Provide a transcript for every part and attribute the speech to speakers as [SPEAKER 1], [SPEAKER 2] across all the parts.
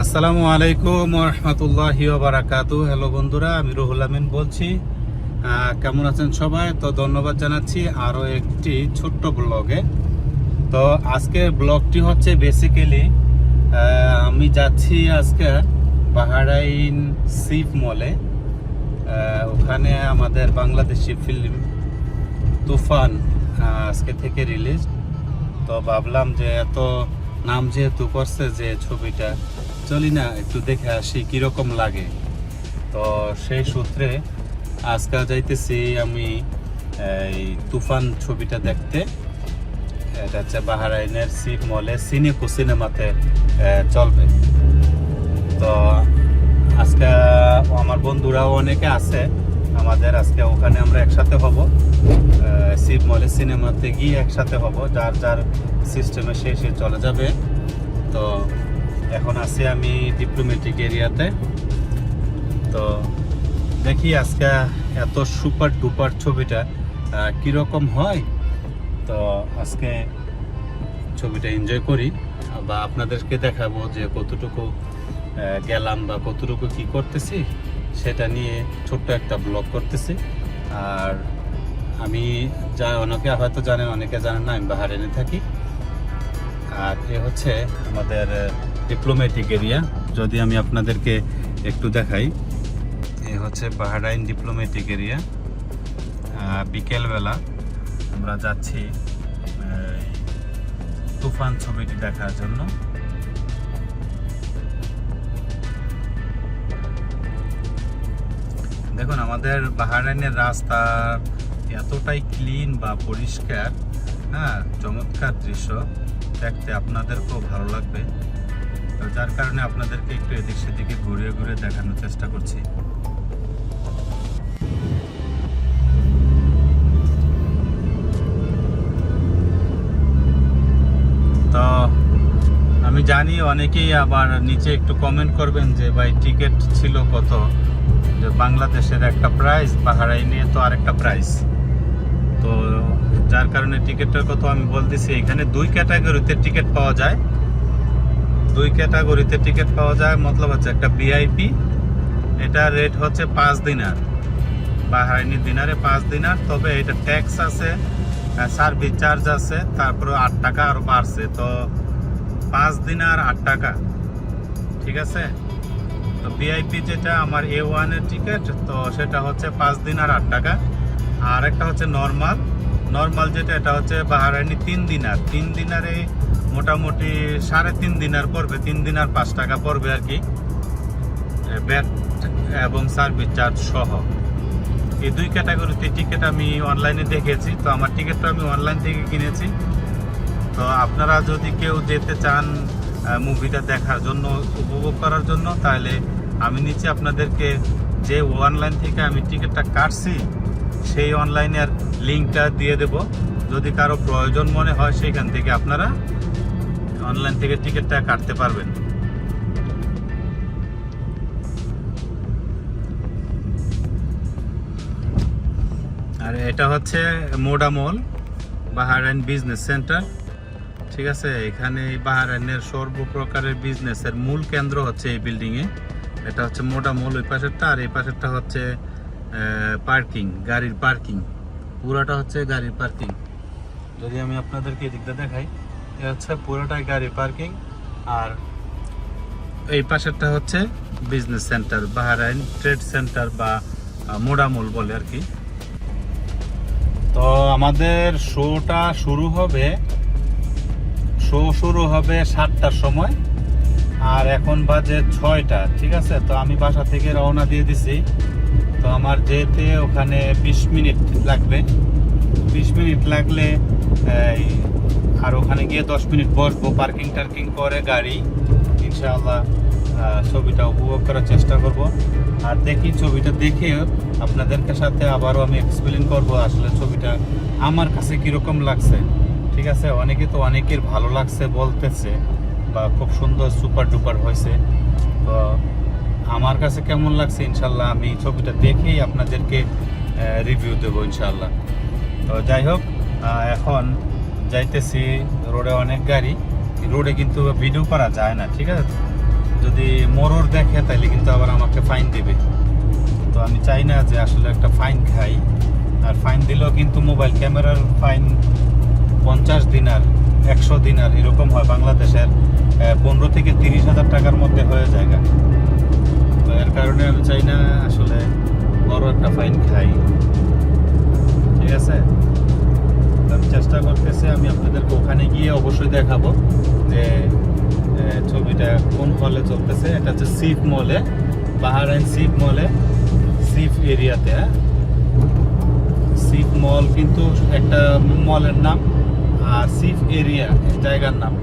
[SPEAKER 1] আসসালামু আলাইকুম রহমতুল্লাহ বারাকাতু। হ্যালো বন্ধুরা, আমি রুহুল আমিন বলছি। কেমন আছেন সবাই? তো ধন্যবাদ জানাচ্ছি আরও একটি ছোট্ট ব্লগে। তো আজকের ব্লগটি হচ্ছে বেসিক্যালি আমি যাচ্ছি আজকে বাহারাইন সিফ মলে ওখানে আমাদের বাংলাদেশি ফিল্ম তুফান আজকে থেকে রিলিজ তো ভাবলাম যে এত নাম যেহেতু করছে যে ছবিটা, চলি না, একটু দেখে আসি কীরকম লাগে। তো সেই সূত্রে আজকে যাইতেছি আমি, এই তুফান ছবিটা দেখতে। এটা হচ্ছে বাহারাইনের সিপ মলে, সিনেকো সিনেমাতে চলবে। তো আজকে আমার বন্ধুরাও অনেকে আছে আমাদের, আজকে ওখানে আমরা একসাথে হব। শিব মলে সিনেমাতে গিয়ে একসাথে হব, যার যার সিস্টেমে সে সে চলে যাবে। তো এখন আছি আমি ডিপ্লোমেটিক এরিয়াতে তো দেখি আজকে এত সুপার ডুপার ছবিটা কীরকম হয়? তো আজকে ছবিটা এনজয় করি বা আপনাদেরকে দেখাবো যে কতটুকু গেলাম বা কতটুকু কি করতেছি। সেটা নিয়ে ছোট্ট একটা ব্লগ করতেছি। আর আমি যা অনেকে হয়তো জানেন, অনেকে জানেন না, আমি বাহারেনে থাকি। আর এ হচ্ছে আমাদের ডিপ্লোম্যাটিক এরিয়া যদি আমি আপনাদেরকে একটু দেখাই, এ হচ্ছে বাহারাইন ডিপ্লোম্যাটিক এরিয়া বিকেলবেলা আমরা যাচ্ছি তুফান ছবিটি দেখার জন্য। আমাদের বাহারাইনের রাস্তা এতটাই ক্লিন বা পরিষ্কার হ্যাঁ চমৎকার দৃশ্য। দেখতে আপনাদেরকেও ভালো লাগবে। তো যার কারণে আপনাদেরকে একটু এদিক সেদিকে ঘুরে ঘুরে দেখানোর চেষ্টা করছি। তো আমি জানি অনেকেই আবার নিচে একটু কমেন্ট করবেন যে, ভাই টিকিট ছিল কত? যে বাংলাদেশের একটা প্রাইস বাহারাইনে তো আরেকটা প্রাইস তো যার কারণে টিকিটের কথা আমি বলতেছি, এখানে দুই ক্যাটাগরিতে টিকিট পাওয়া যায়। দুই ক্যাটাগরিতে টিকিট পাওয়া যায়, মতলব হচ্ছে একটা ভিআইপি এটা রেট হচ্ছে পাঁচ দিনার। বাহারাইনি দিনারে পাঁচ দিনার, তবে এটা ট্যাক্স আছে সার্ভিস চার্জ আছে তারপরে আট টাকা আরও বাড়ছে। তো পাঁচ দিনার আট টাকা। ঠিক আছে? তো ভিআইপি যেটা আমার এ ওয়ানের টিকিট তো সেটা হচ্ছে পাঁচ দিন আর আট টাকা। আর একটা হচ্ছে নর্মাল নর্মাল যেটা, এটা হচ্ছে বাহারাইনি তিন দিনার তিন দিনারে মোটামুটি সাড়ে তিন দিনার পড়বে। তিন দিনার পাঁচ টাকা পড়বে আর কি। ব্যাট এবং সার্ভিস চার্জ সহ। এই দুই ক্যাটাগরিতে টিকিট আমি অনলাইনে দেখেছি। তো আমার টিকিটটা আমি অনলাইন থেকে কিনেছি। তো আপনারা যদি কেউ যেতে চান মুভিটা দেখার জন্য, উপভোগ করার জন্য, তাহলে আমি নিচে আপনাদেরকে যে অনলাইন থেকে আমি টিকিটটা কাটছি, সেই অনলাইনের লিঙ্কটা দিয়ে দেব। যদি কারও প্রয়োজন মনে হয়, সেখান থেকে আপনারা অনলাইন থেকে টিকিটটা কাটতে পারবেন। আর এটা হচ্ছে Moda Mall Bahrain business centre ঠিক আছে? এখানে বাহারাইনের সর্বপ্রকারের বিজনেসের মূল কেন্দ্র হচ্ছে এই বিল্ডিংয়ে এটা হচ্ছে মোটা মূল, ওই পাশেরটা, আর এই পাশেরটা হচ্ছে পার্কিং গাড়ির পার্কিং পুরোটা হচ্ছে গাড়ির পার্কিং যদি আমি আপনাদেরকে এদিকটা দেখাই, এ হচ্ছে পুরোটাই গাড়ি পার্কিং আর এই পাশেরটা হচ্ছে business centre Bahrain trade centre বা মোডামুল বলে আর কি। তো আমাদের শোটা শুরু হবে শো শুরু হবে সাতটার সময় আর এখন বাজে ছয়টা, ঠিক আছে? তো আমি বাসা থেকে রওনা দিয়ে দিছি। তো আমার যেতে ওখানে বিশ মিনিট লাগবে। বিশ মিনিট লাগলে আর ওখানে গিয়ে দশ মিনিট বসবো। পার্কিং টার্কিং করে গাড়ি, ইনশাআল্লাহ ছবিটা উপভোগ করার চেষ্টা করব। আর দেখি, ছবিটা দেখে আপনাদেরকে সাথে আবারও আমি এক্সপ্লেন করব আসলে ছবিটা আমার কাছে কীরকম লাগছে। ঠিক আছে? অনেকে তো অনেকের ভালো লাগছে বলতেছে বা খুব সুন্দর সুপার ডুপার হয়েছে। তো আমার কাছে কেমন লাগছে ইনশাল্লাহ আমি ছবিটা দেখেই আপনাদেরকে রিভিউ দেবো ইনশাল্লাহ। তো যাই হোক এখন যাইতেছি রোডে অনেক গাড়ি। রোডে কিন্তু ভিডিও করা যায় না, ঠিক আছে? যদি মোরর দেখে তাহলে কিন্তু আবার আমাকে ফাইন দেবে। তো আমি চাই না যে আসলে একটা ফাইন খাই। আর ফাইন দিলেও কিন্তু মোবাইল ক্যামেরার ফাইন পঞ্চাশ দিনার, একশো দিনার এরকম হয় বাংলাদেশের পনেরো থেকে তিরিশ হাজার টাকার মধ্যে হয়ে যায়। তো এর কারণে আমি চাই না আসলে বড় একটা ফাইন খাই। ঠিক আছে? আমি চেষ্টা করতেছি, আমি আপনাদেরকে ওখানে গিয়ে অবশ্যই দেখাবো যে ছবিটা কোন হলে চলতেছে। এটা হচ্ছে সিফ মলে, বাহারাইন সিফ মলে, সিফ এরিয়াতে হ্যাঁ? সিফ মল কিন্তু একটা মলের নাম। আর সিফ এরিয়া জায়গার নাম।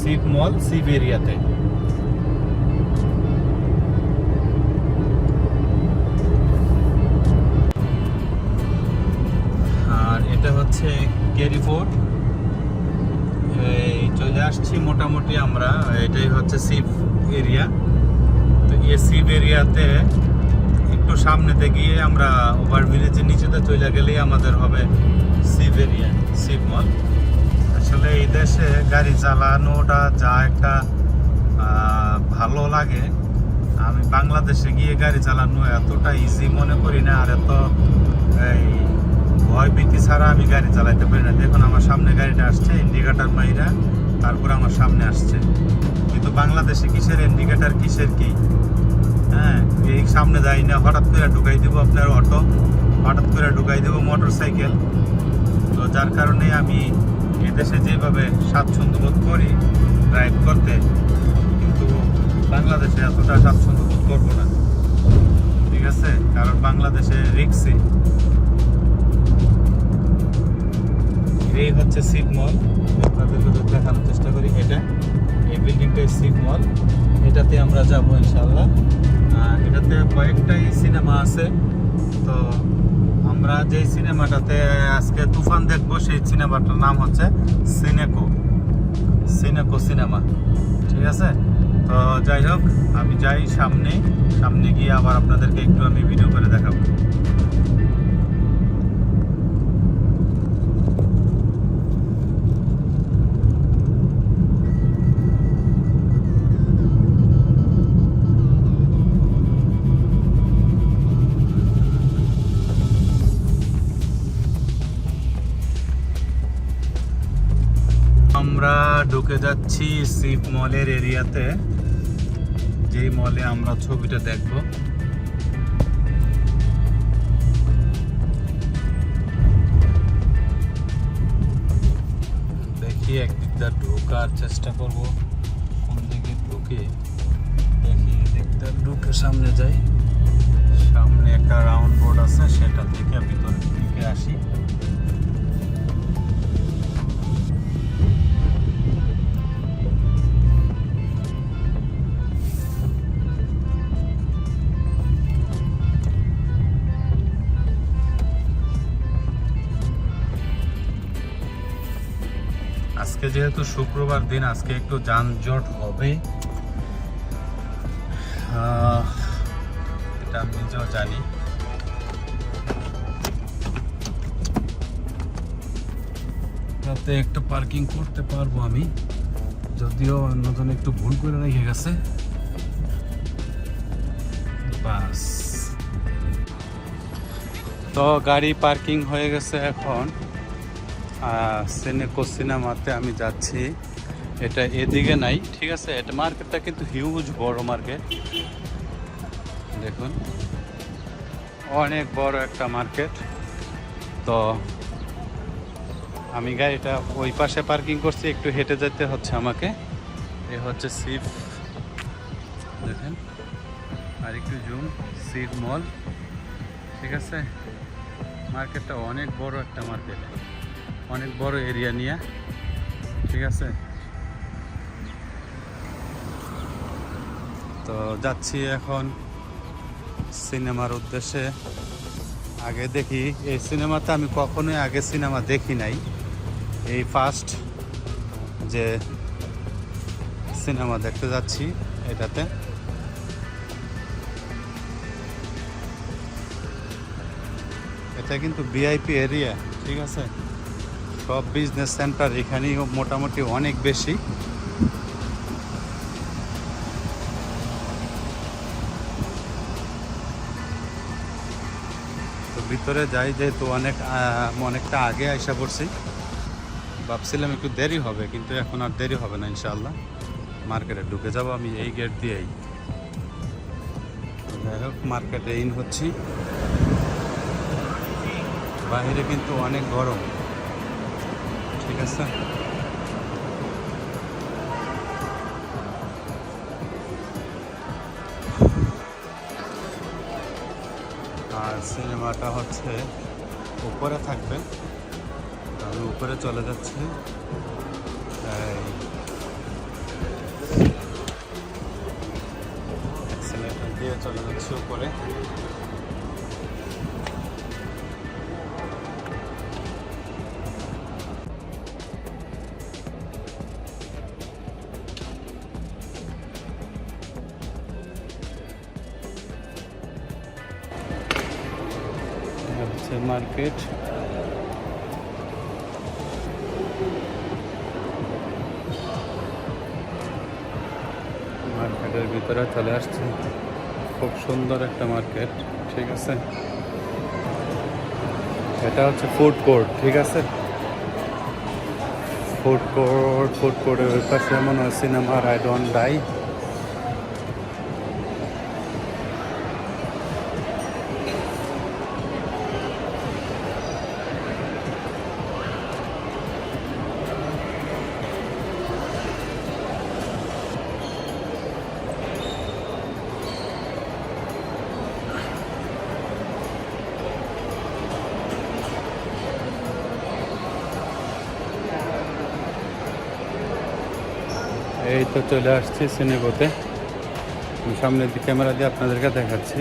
[SPEAKER 1] সিফ মল, সিফ এরিয়াতে। আর এটা হচ্ছে ক্যারিফোর্ড এই চলে আসছি মোটামুটি আমরা। এটাই হচ্ছে সিপ এরিয়া। তো এই সিপ এরিয়াতে একটু সামনেতে গিয়ে আমরা ওভার ব্রিজের নিচেতে চলে গেলেই আমাদের হবে সিপ এরিয়া সিপ মল। আসলে এই দেশে গাড়ি চালানোটা যা একটা ভালো লাগে। আমি বাংলাদেশে গিয়ে গাড়ি চালানো এতটা ইজি মনে করি না, আর এত, এই ভয় ভীতি ছাড়া আমি গাড়ি চালাইতে পারি না। দেখুন, আমার সামনে গাড়িটা আসছে ইন্ডিকেটার মাইরা তারপর আমার সামনে আসছে। কিন্তু বাংলাদেশে কিসের ইন্ডিকেটার কিসের কি? হ্যাঁ এই সামনে যাই না, হঠাৎ করে ঢুকাই দেবো আপনার অটো, হঠাৎ করে ঢুকাই দেবো মোটর সাইকেল তো যার কারণে আমি এদেশে যেভাবে স্বাচ্ছন্দ্য বোধ করি ড্রাইভ করতে, কিন্তু বাংলাদেশে এতটা স্বাচ্ছন্দ্য বোধ করব না। ঠিক আছে? কারণ বাংলাদেশে রিক্সি এই হচ্ছে সিপ মল আপনাদেরকে দেখানোর চেষ্টা করি এটা। এই বিল্ডিংটা সিপ মল এটাতে আমরা যাব ইনশাল্লাহ এটাতে কয়েকটাই সিনেমা আছে। তো আমরা যেই সিনেমাটাতে আজকে তুফান দেখব, সেই সিনেমাটার নাম হচ্ছে সিনেকো। সিনেকো সিনেমা। ঠিক আছে? তো যাই হোক, আমি যাই সামনে। সামনে গিয়ে আবার আপনাদেরকে একটু আমি ভিডিও করে দেখাবো। ঢুকে যাচ্ছি সিপ মলের এরিয়াতে। যেই মলে আমরা ছবিটা দেখব। দেখি একদিকটা ঢোকার চেষ্টা করব। কোন দিকে ঢুকে? দেখি এদিকটা ঢুকে সামনে যাই। সামনে একটা রাউন্ড বোর্ড আছে সেটা থেকে ভিতরের দিকে আসি। আজকে যেহেতু শুক্রবার দিন, আজকে একটু যানজট হবে। এটা আমি নিজেও জানি। রাতে একটা পার্কিং করতে পারব আমি। যদিও অন্যজন একটু ভুল করে রেখে গেছে। তো গাড়ি পার্কিং হয়ে গেছে এখন। সেনেকো সিনেমাতে আমি যাচ্ছি। এটা এদিকে নাই, ঠিক আছে? এটা মার্কেটটা কিন্তু হিউজ বড় মার্কেট দেখুন, অনেক বড় একটা মার্কেট তো আমি গাড়িটা ওই পাশে পার্কিং করছি, একটু হেঁটে যেতে হচ্ছে আমাকে। এ হচ্ছে সিফ দেখেন, আর একটু জুম সিফ মল ঠিক আছে? মার্কেটটা অনেক বড় একটা মার্কেট অনেক বড় এরিয়া নিয়ে। ঠিক আছে? তো যাচ্ছি এখন সিনেমার উদ্দেশ্যে। আগে দেখি, এই সিনেমাতে আমি কখনোই আগে সিনেমা দেখি নাই। এই ফার্স্ট যে সিনেমা দেখতে যাচ্ছি এটাতে। এটা কিন্তু ভিআইপি এরিয়া ঠিক আছে? সব বিজনেস সেন্টার এখানেই মোটামুটি অনেক বেশি। ভিতরে যাই যেহেতু অনেক অনেকটা আগে আসা পড়ছি, ভাবছিলাম একটু দেরি হবে, কিন্তু এখন আর দেরি হবে না ইনশাল্লাহ মার্কেটে ঢুকে যাব আমি এই গেট দিয়েই। যাই হোক মার্কেটে ইন হচ্ছি। বাইরে কিন্তু অনেক গরম। ঠিক আছে। আর সিনেমাটা হচ্ছে উপরে থাকবে। আমি উপরে চলে যাচ্ছি। দিয়ে চলে যাচ্ছি উপরে। হচ্ছে মার্কেট। মার্কেটের ভিতরে চলে আসছে। খুব সুন্দর একটা মার্কেট, ঠিক আছে? এটা হচ্ছে ফুড কোর্ট, ঠিক আছে? ফুড কোর্ট, ফুড কোর্টের ওই পাশে মনে হয় সিনেমা আই ডোন্ট ডাই। এই তো চলে আসছি শ্রেণীপথে সামনের দিকে ক্যামেরা দিয়ে আপনাদেরকে দেখাচ্ছি।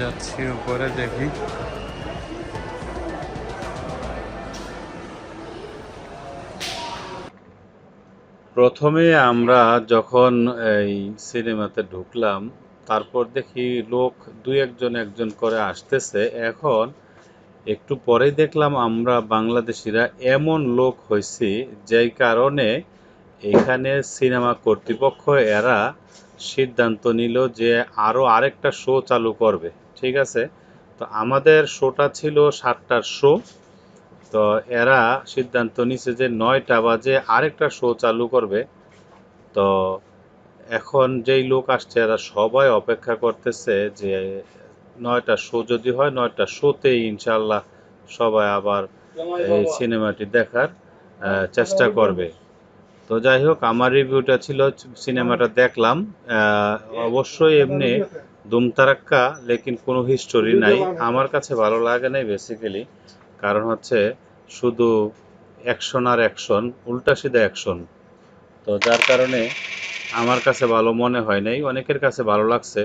[SPEAKER 1] যাচ্ছি উপরে দেখি। প্রথমে আমরা যখন এই সিনেমাতে ঢুকলাম, তারপর দেখি লোক দুই একজন একজন করে আসতেছে। এখন একটু পরেই দেখলাম আমরা বাংলাদেশিরা এমন লোক হয়েছি, যেই কারণে এখানে সিনেমা কর্তৃপক্ষ এরা সিদ্ধান্ত নিল যে আরও আরেকটা শো চালু করবে। ঠিক আছে? তো আমাদের শোটা ছিল সাতটার শো। তো এরা সিদ্ধান্ত নিছে যে নয়টা বাজে আরেকটা শো চালু করবে। তো এখন যেই লোক আসছে এরা সবাই অপেক্ষা করতেছে যে নয়টা শো যদি হয় নয়টা শোতেই ইনশাল্লাহ সবাই আবার এই সিনেমাটি দেখার চেষ্টা করবে। তো যাই হোক, আমার রিভিউটা ছিল সিনেমাটা দেখলাম। অবশ্যই এমনি দুমতারাক্কা লেকিন কোনো হিস্টোরি নাই। আমার কাছে ভালো লাগে নাই বেসিক্যালি কারণ হচ্ছে শুধু অ্যাকশন আর অ্যাকশন উল্টা সিধা অ্যাকশন তো যার কারণে আমার কাছে ভালো মনে হয় নাই। অনেকের কাছে ভালো লাগছে।